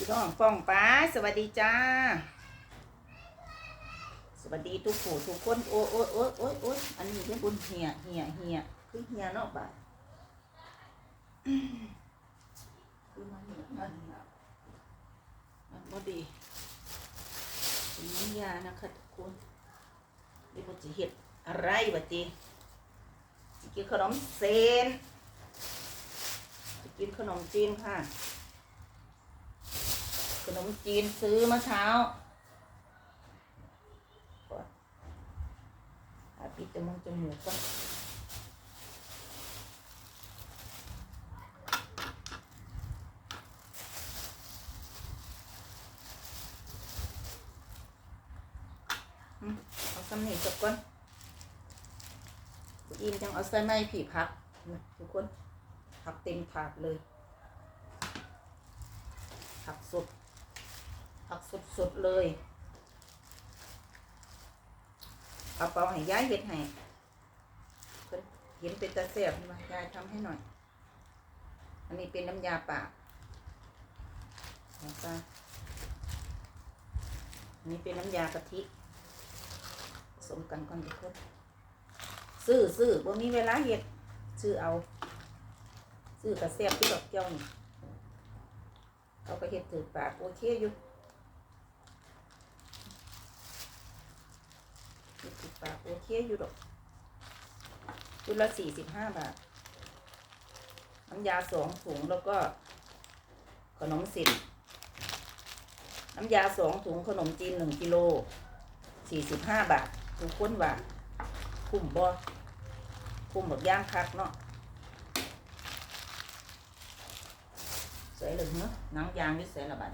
พี่น้องฟ้องป้าสวัสดีจ้า สวัสดีทุกผู้ทุกคนโอ้โอ้โอ้โอ้โอ้ยอันนี้เรียกบุญเหียเหียเหียคือเหียเนาะบ่าคือมันเหียมันเหียมันบ่ดีเป็นน้ำยานะคะทุกคนเดี๋ยวบ่จะเฮ็ดอะไรบ่จีจะกินขนมเส้นจะกินขนมจีนค่ะ นมจีนซื้อเมื่อเช้าอาปิดจมูกจมูกก่อนเอาสำนีสักก่อนอินจังเอาใส่ไม้ผีพักทุกคนผักเต็มถาดเลยผักสด ผักสดๆเลยเอาเปาให้ย้ายเฮ็ดให้เพิ่นเห็นเป็นตาเสียบมายายทำให้หน่อย อันนี้เป็นน้ำยาป่าอันนี้เป็นน้ำยากะทิผสมกันก่อนทุกคนซื้อซื้อบ่มีเวลาเฮ็ดซื้อเอา ซื้อกระเสียบที่ดอกเจ้านี่เขาก็เห็ดถือปากโอเคอยู่เห็ดถือปาก โอเคอยู่ดอกชุดละสี่สิบห้าบาท น้ำยาสองถุงแล้วก็ ขนมสินน้ำยาสองถุงขนมจีนหนึ่งกิโลสี่สิบห้าบาททุกคนว่าคุ้มบ่คุ้มหมดย่างคักเนาะใส่เลยเนาะหนังยางนี่ใส่ละบัด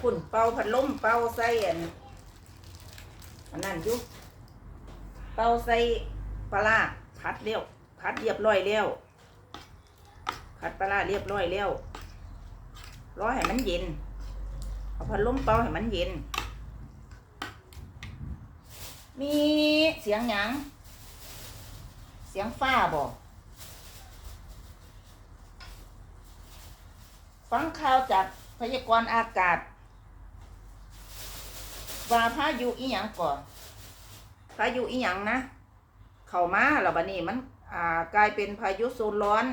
ฝุ่นเป่าพัดลมเป่าใส่อัน อันนั้นอยู่เป่าใส่ปลาพัดเรียวพัดเรียบร้อยแล้วพัดปลาเรียบร้อยแล้วรอให้มันเย็นเอาพัดลมเป่าให้มันเย็น มีเสียงหยังเสียงฟ้าบอกฟังข่าวจากพยากรณ์อากาศ ว่าพายุอีหยังก่อนพายุอีหยังนะ เข้ามาแล้วบัดนี้มันอ่ากลายเป็นพายุโซนร้อน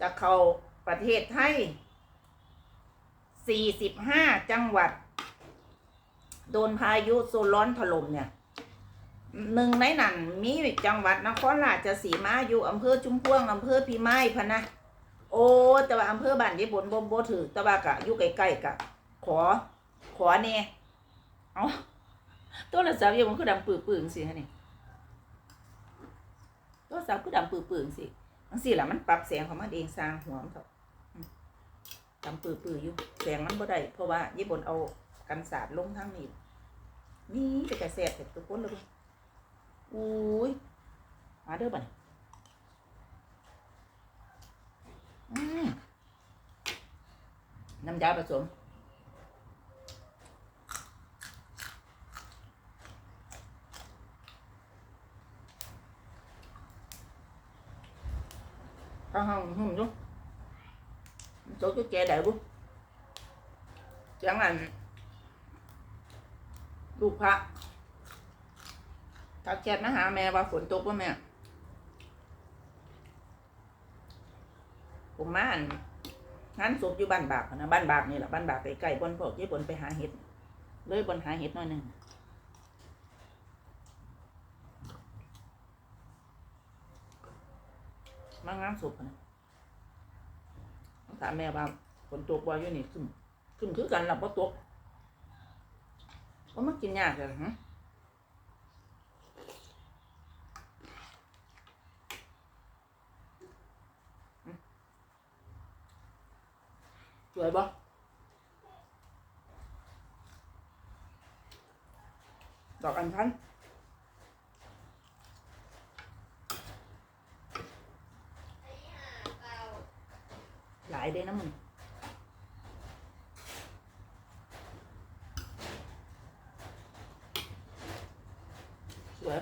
จะเข้าประเทศไทย 45 จังหวัด โดนพายุโซนร้อนถล่มเนี่ยหนึ่งในนั้นมีจังหวัดนครราชสีมาอยู่อำเภอชุมพวงอำเภอพิมายพะนะโอ้แต่ว่าอำเภอบ้านญี่ปุ่นบ่บ่ถือแต่ว่ากะอยู่ใกล้ๆกะ ขอ ขอแน่เอาโทรศัพท์ยังมันคือดำปื้อๆจังซี่ฮะนี่โทรศัพท์คือดำปื้อๆจังซี่งซี่ละมันปรับแสงของมันเองสร้างหัวมันเถอะดำปื้อๆอยู่แสงมันบ่ได้เพราะว่าญี่ปุ่นเอากันสาดลงทางนี้นี่แต่กระแสบแต่ทุกคนเลยอุ้ยมาเด้อบัดนี้อืมน้ำยาผสม ข้าห้องหุ่มจุ๊ chỗ chú trẻ đợi bút chẳng là ลูกพระทักแชทมาหาแม่ว่าฝนตกว่าแม่ผมมาอั่นงานศพอยู่บ้านบากนะบ้านบากนี่แหละบ้านบากใกล้ๆบนพวกที่บนไปหาเห็ดเลยบนหาเห็ดหน่อยหนึ่งางงานศพนะถามแม่ว่าฝนตกบ่อยู่นี่ขึ้นขึ้นคือกันหลับว่าตกก็มากินยากเลยฮะสวยบ่ดอกอัญชันะมึงสวย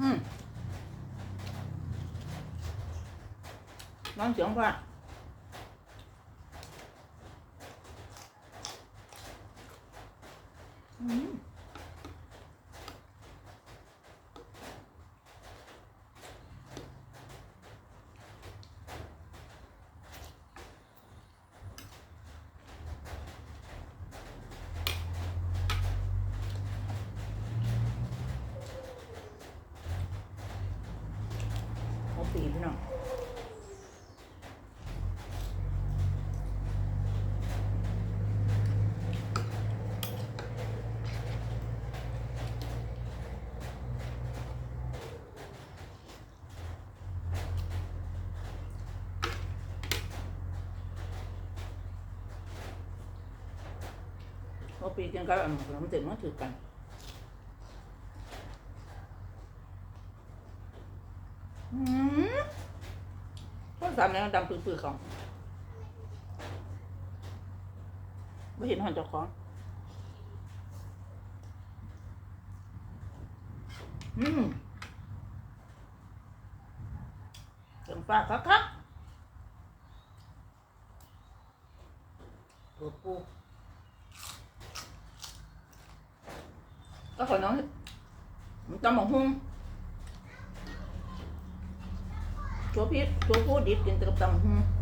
อืมน้องเสียงว่าอืม สีพี่น้องพอปีกันก็อันขนมเต็มมาถือกัน อืมข้าว สามเนี่ยดำปื้อๆของไม่เห็นหันเจ้าของอืมเสียงฟ้าคักคักๆตัวปูก็ขอน้องมันตำหมกหุ้ง ชัวพี่ตัวพูดดิบกินแต่กับตำ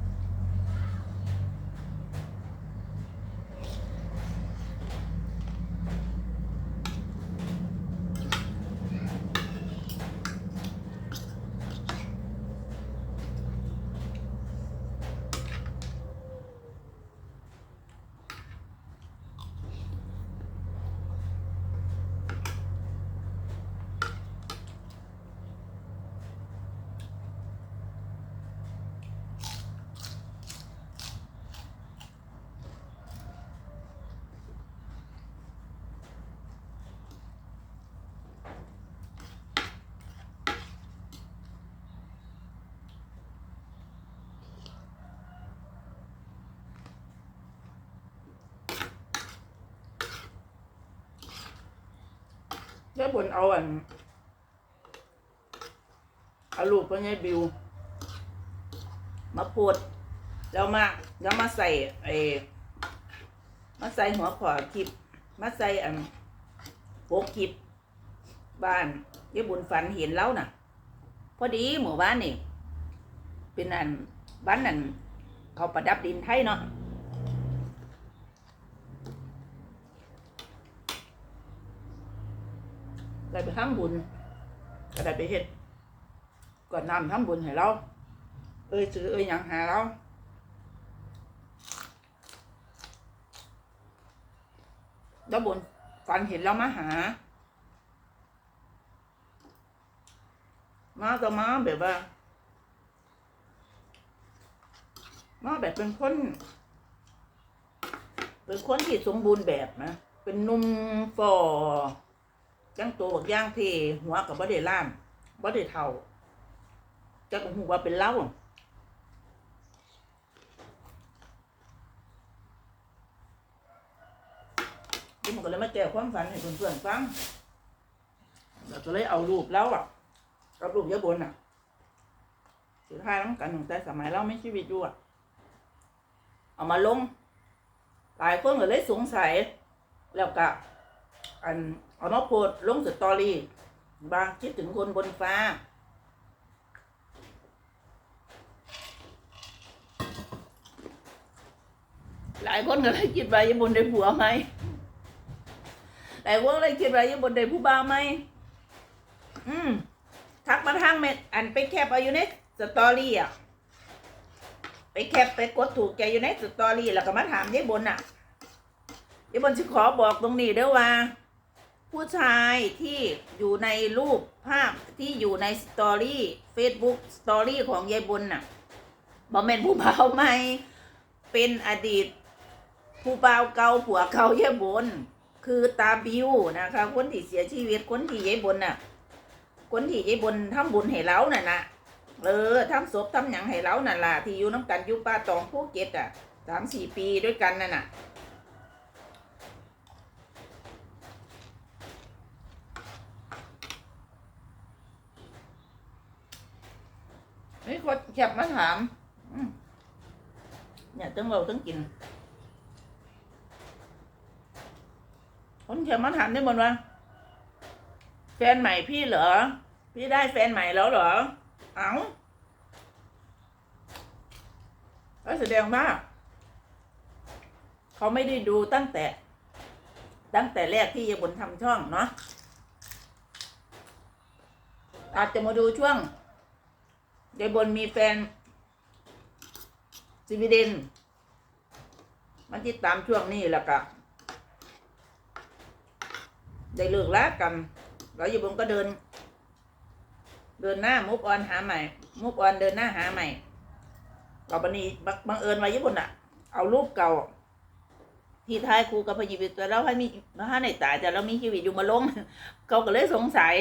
หมกหุ้งแล้วบนเอาอันเอาลูกพ่อใหญ่บิว มาปวดแล้วมาแล้วมาใส่ไอ้มาใส่หัวขอคลิป มาใส่อันโปกคลิป บ้านยี่บุญฝันเห็นแล้วน่ะ พอดีหมู่บ้านนี่ เป็นอันบ้านนั่นเขาประดับดินไทยเนาะ ได้ไปทำบุญก็ได้ไปเฮ็ดก่อนนำทำบุญให้เรา เอ้ยซื้อเอ้ยยังหาเราแล้วบนฝันเห็นเรามาหา มาก็มาแบบว่า มาแบบเป็นคน เป็นคนที่สมบูรณ์แบบนะ เป็นนุ่มฟอ จังตัวบักย่างเทหัวกับบ่ได้ล่ามบ่ได้เท่าจักหูว่าเป็นเล่าที่มันก็เลยมาแก้ความฝันให้เพื่อนๆฟังเราก็เลยเอารูปแล้วอะกับรูปยอะบนอะ สุดท้ายน้ำกันตั้งแต่สมัยเราไม่ชีวิตอยู่อะ เอามาลง หลายคนก็เลยสงสัย แล้วก็ อันเอามาโพสต์ลงสตอรี่ บางคิดถึงคนบนฟ้า หลายคนก็เลยคิดว่ายังบนได้ผัวไหมหลายคนเลยคิดว่ายังบนได้ผู้บ่าวไหมอืมทักมาทางเม็ดอันไปแคปเอาอยู่ในสตอรี่อะไปแคปไปกดถูกใจอยู่ในสตอรี่แล้วก็มาถามยายบนอะยายบนจะขอบอกตรงนี้เด้อว่า ผู้ชายที่อยู่ในรูปภาพที่อยู่ในสตอรี่เฟซบุ๊กสตอรี่ของยายบนน่ะบ่แม่นผู้บ่าวใหม่เป็นอดีต ผู้บ่าเก่าผัวเก่ายายบนคือตาบิวนะคะ คนที่เสียชีวิตคนที่ยายบนน่ะ คนที่ยายบนทำบุญให้เราน่ะนะเออทำศพทำหยังให้เรานั่นล่ะที่อยู่น้ำกันอยู่ป่าตองภูเก็ตอะสามสี่ปีด้วยกันนั่นน่ะ เฮ้ยคนแคบมาถามเนี่ยต้องเราต้องกิน คนเขียนมาถามได้หมดว่า แฟนใหม่พี่เหรอ พี่ได้แฟนใหม่แล้วเหรอ เอ้าก็แสดงว่าเขาไม่ได้ดูตั้งแต่ ตั้งแต่แรกที่ยายบนทำช่องเนาะอาจจะมาดูช่วง ยายบนมีแฟนสวีเดน มันติดตามช่วงนี้แล้วก็ได้เลิกลากัน แล้วยายบนก็เดิน เดินหน้ามุกออนหาใหม่ มุกออนเดินหน้าหาใหม่เราบันนี้บังเอิญมาญี่ปุ่นอะเอารูปเก่า ที่ท้ายครูกับพยิบิตแต่เราให้มีถ้าในตายแต่เรามีชีวิตอยู่มาลง เขาก็เลยสงสัย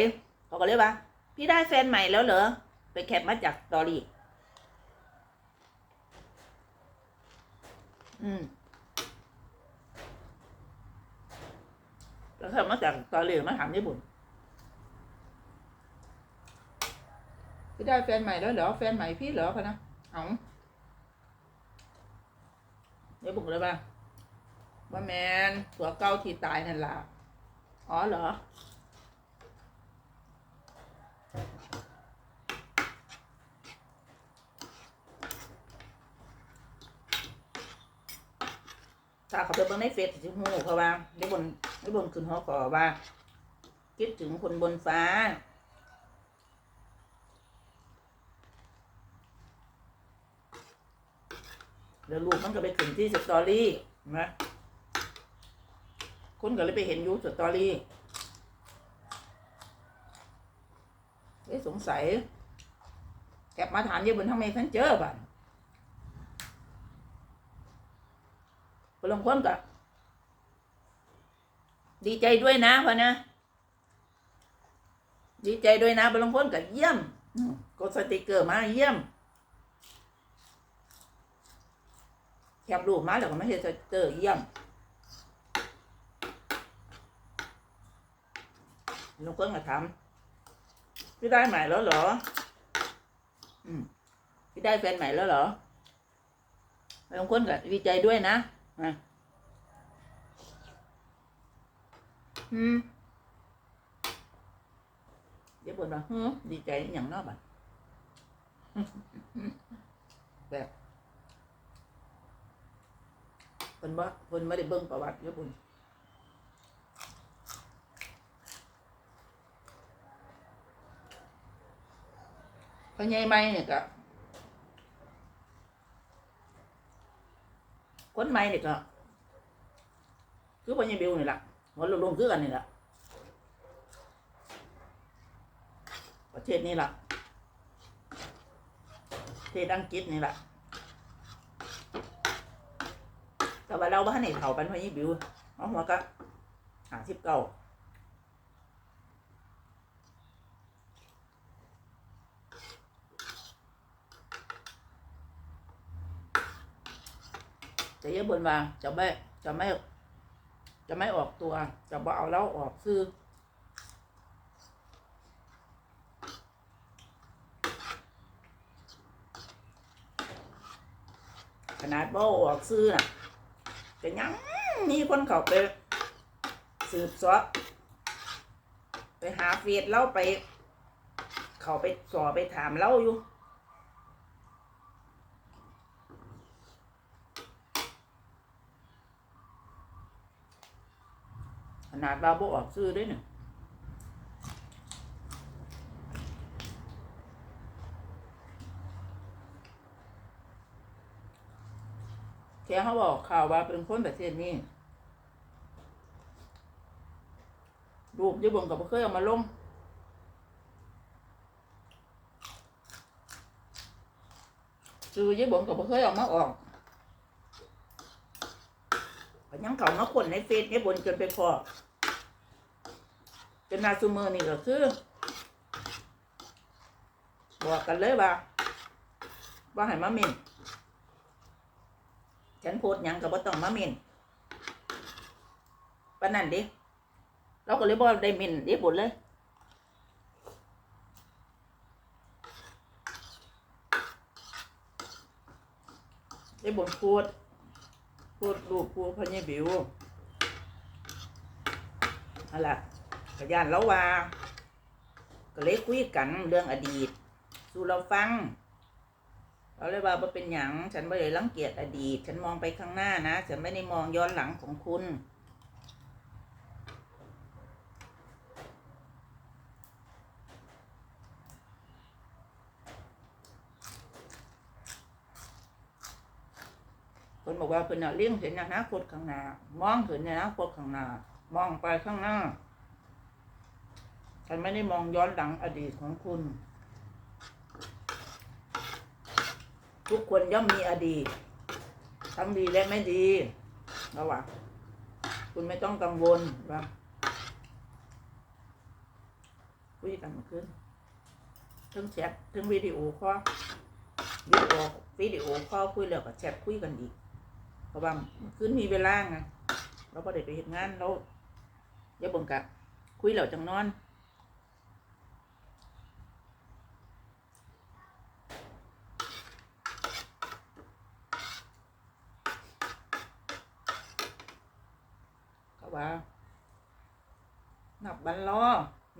เขาก็เลยว่า พี่ได้แฟนใหม่แล้วเหรอ ไปแคปมาจากสตอรี่อืมแล้วเขามาจากสตอรี่มาถามญี่ปุ่นพี่ได้แฟนใหม่แล้วเหรอ แฟนใหม่พี่เหรอคะนะเอาญี่ปุ่นเลยว่าว่าแมนตัวเก้าที่ตายนั่นล่ะ อ๋อเหรอ ถ้าเขาไปเบิ่งในเฟซสิฮู้เพราะว่าได้บนได้บนขึ้นหัวขอว่า คิดถึงคนบนฟ้า แล้วลูกมันก็ไปขึ้นที่สตอรี่นะคนก็เลยไปเห็นยูสตอรี่เอ้ยสงสัยแกบมาถามยี่บนทำไมฉันเจอบ้าน พลงคนก็ดีใจด้วยนะพอนะ ดีใจด้วยนะพลงคนก็เยี่ยมกดสติกเกอร์มาเยี่ยมแคบรูปมาแล้วก็ไม่ใช่สติกเกอร์เยี่ยมลุงคนก็ถามพี่ได้ใหม่แล้วเหรอ อืมพี่ได้แฟนใหม่แล้วเหรอลุงคนก็ดีใจด้วยนะ อะอืมเดี๋ยวบนว่าฮึดีใจอหย่างเนอกบัด คนใหม่เนี่ยก็คนไม้เนี่ยก็คือพญาเบลนี่แหละหัวลงๆคือกันนี่แหละประเทศนี้แหละประเทศอังกฤษนี่แหละแต่ว่าเราบ้านไหนเผาเป็นพญาเบลเอาหัวก็หาสิบเก้า จะเยอะบนว่าจะไม่จะไม่ จะไม่ออกตัว จะบ่เอาเล้าออกซื้อขนาดบ่อออกซื้อน่ะก็ยังมีคนเขาไป สืบสอบไปหาเฟซเล่าไป เขาไปสอบไปถามเล่าอยู่ นาดเราบ่ออกซื้อด้วยเนี่ยแค่เขาบอกข่าวว่าเป็นคนประเทศนี้รูปญี่ปุ่นกับเคยเอามาลงซื้อญี่ปุ่นกับเคยเอามาออกยังเขามาคนในเฟซญี่ปุ่นจนไปพอ จนนาซูเมอร์นี่ก็คือ บอกกันเลยว่าว่าให้มาเมนฉันโพดยังกับว่าต้องมาเมนปนนั่นดิเราก็เลยบอกได้เมนดี๋ยวบนเลยยได้บนพูดพูดรูปพูดพญบิวอะไร ขยันแล้วว่า ก็เลยคุยกันเรื่องอดีต สู่เราฟังเราเลยว่าเป็นหยังฉันไม่ได้รังเกียจอดีต ฉันมองไปข้างหน้านะ ฉันไม่ได้มองย้อนหลังของคุณคนบอกว่าเป็นน่ะเลี้ยงเห็นอนาคตข้างหน้ามองเห็นอนาคตข้างหน้ามองไปข้างหน้า ฉันไม่ได้มองย้อนหลังอดีตของคุณ ทุกคนย่อมมีอดีต ทั้งดีและไม่ดีระหว่างคุณไม่ต้องกังวลว่าคุยกันเมื่อคืนทั้งแชททั้งวิดีโอคอวิดีโอวิดีโอคอคุยแล้วก็แชทคุยกันอีกเพราะว่าเมื่อคืนมีเวลาไงเราก็ได้ไปเห็นงานเราอย่าบ่งกะคุยแล้วจังนอน ก็ว่า นั บันรอ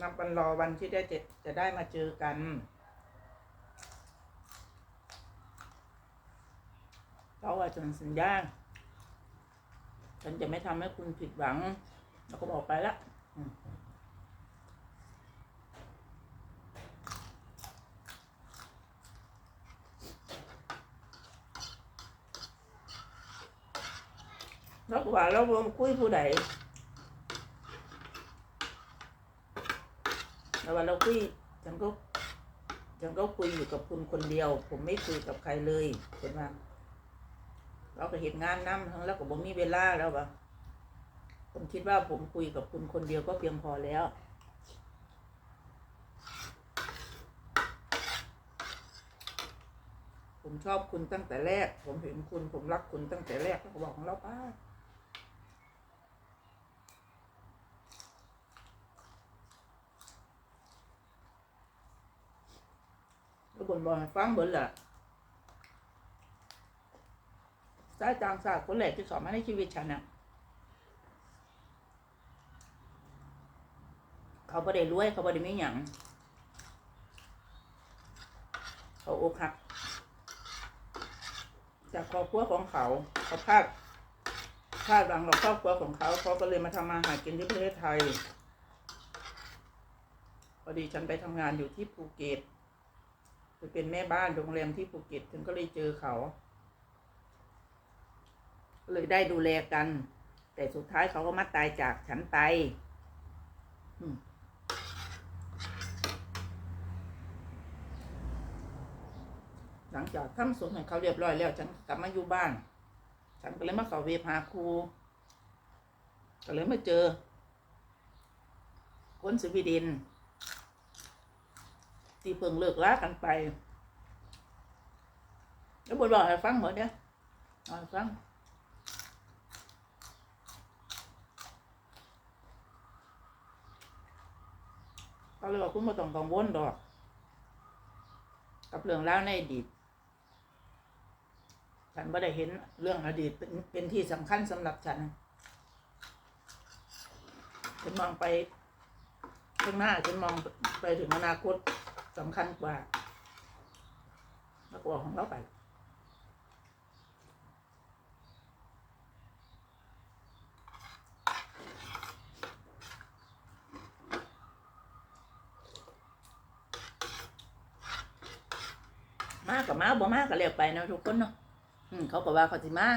นับวันรอวันที่ได้จะจะได้มาเจอกัน เขาว่าฉันสัญญาฉันจะไม่ทำให้คุณผิดหวัง แล้วก็บอกไปละแล้วว่าเราบ่คุยผู้ใด แล้ววันเราคุยฉันก็ฉันก็คุยอยู่กับคุณคนเดียว ผมไม่คุยกับใครเลยเห็นไหมเราก็เห็นงานน้ำทั้งแล้วก็บ่มีเวลาแล้วปะผมคิดว่าผมคุยกับคุณคนเดียวก็เพียงพอแล้วผมชอบคุณตั้งแต่แรก ผมเห็นคุณ ผมรักคุณตั้งแต่แรกแล้วก็บอกของเราป้า ก็บ่นบอกให้ฟังเบิดแหละสายจางศาสตร์คนแรกที่สอนมาในชีวิตฉันน่ะเขาบ่ได้รวยเขาบ่ได้มีหยังเขาอกหัก จากครอบครัวของเขาเขาพลาดพลาดหวังกับครอบครัวของเขาเขาก็เลยมาทำมาหากินที่ประเทศไทยพอดีฉันไปทำงานอยู่ที่ภูเก็ต ไปเป็นแม่บ้านโรงแรมที่ภูเก็ตฉันก็เลยเจอเขา เลยได้ดูแลกัน แต่สุดท้ายเขาก็มาตายจากฉันไปหลังจากทำสวนให้เขาเรียบร้อยแล้ว ฉันกลับมาอยู่บ้าน ฉันก็เลยมาเขาเวพาครูก็เลยมาเจอ คนสวีเดน ที่เพิ่งเลิกลากันไปแล้วบทบอกให้ฟังหมดเนี่ยเอาให้ฟังเขาเลยบอกคุณม่ต้องกังวลดอก กับเรื่องราวในอดีตฉันไม่ได้เห็นเรื่องอดีตเป็นเป็นที่สำคัญสำหรับฉันฉันมองไปข้างหน้าฉันมองไปถึงอนาคต สำคัญกว่าแล้วก็บอกของเราไปมากกับมาบ่มากก็เรียกไปเนาะทุกคนเนาะอืมเขาก็ว่าเขาสิมา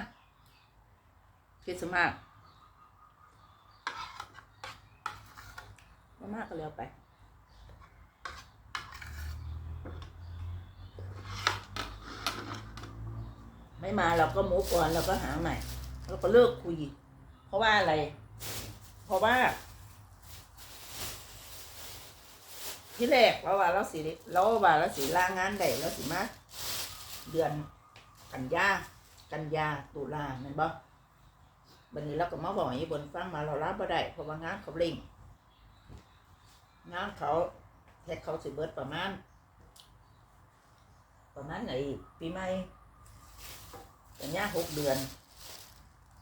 คิดสมาสบ่มาก็เรียกไป ไม่มาเราก็มูฟก่อนเราก็หาใหม่เราก็เลิกคุย เพราะว่าอะไร เพราะว่า ที่แรกเราว่าเราสิเราว่าเราสิลางานได้เราสิมาเดือนกันยากันยาตุลาแม่นบ่บัดนี้เราก็มาบอกให้บนฟังมาเรารับบ่ได้เพราะว่างานเขาเร่งงานเขาแท็กเขาสิเบิดประมาณประมาณไหนปีใหม่ สัญญาหกเดือน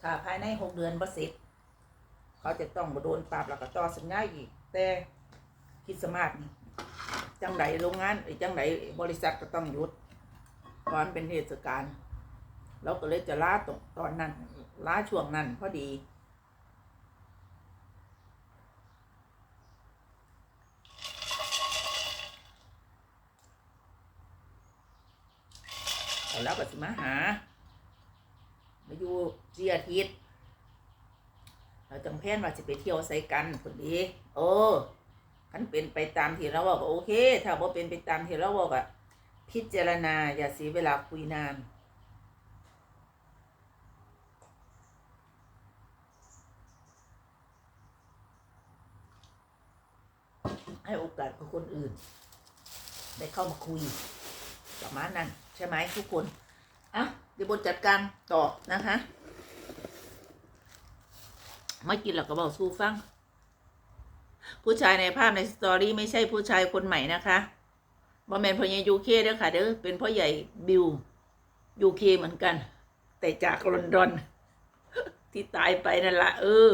ถ้าภายในหกเดือนบ่เสร็จเขาจะต้องโดนปรับแล้วก็ต่อสัญญาอีก แต่คิดสมาสนี่จังไดโรงงานไอ้จังไดบริษัทก็ต้องหยุดตอนเป็นเทศกาลเราก็เลยจะล้าตรงตอนนั้นล้าช่วงนั้นพอดีแล้วก็สิมาหา มาอยู่เสียทิตเราจังแพนว่าจะไปเที่ยวใส่กันคนดีโอ้คันเป็นไปตามที่เราบอกก็โอเค ถ้าบ่เป็นไปตามที่เราบอกอะพิจารณาอย่าเสียเวลาคุยนานให้โอกาสกับคนอื่น ได้เข้ามาคุยประมาณนั้น ใช่ไหมทุกคน อะเดี๋ยวบนจัดการต่อนะคะไม่กินหรอกก็บอกสู้ฟัง ผู้ชายในภาพในสตอรี่ไม่ใช่ผู้ชายคนใหม่นะคะบอมแมนพ่อใหญ่ยูเคเด้อค่ะเด้อเป็นพ่อใหญ่บิวยูเคเหมือนกัน แต่จากลอนดอน ที่ตายไปนั่นละเออ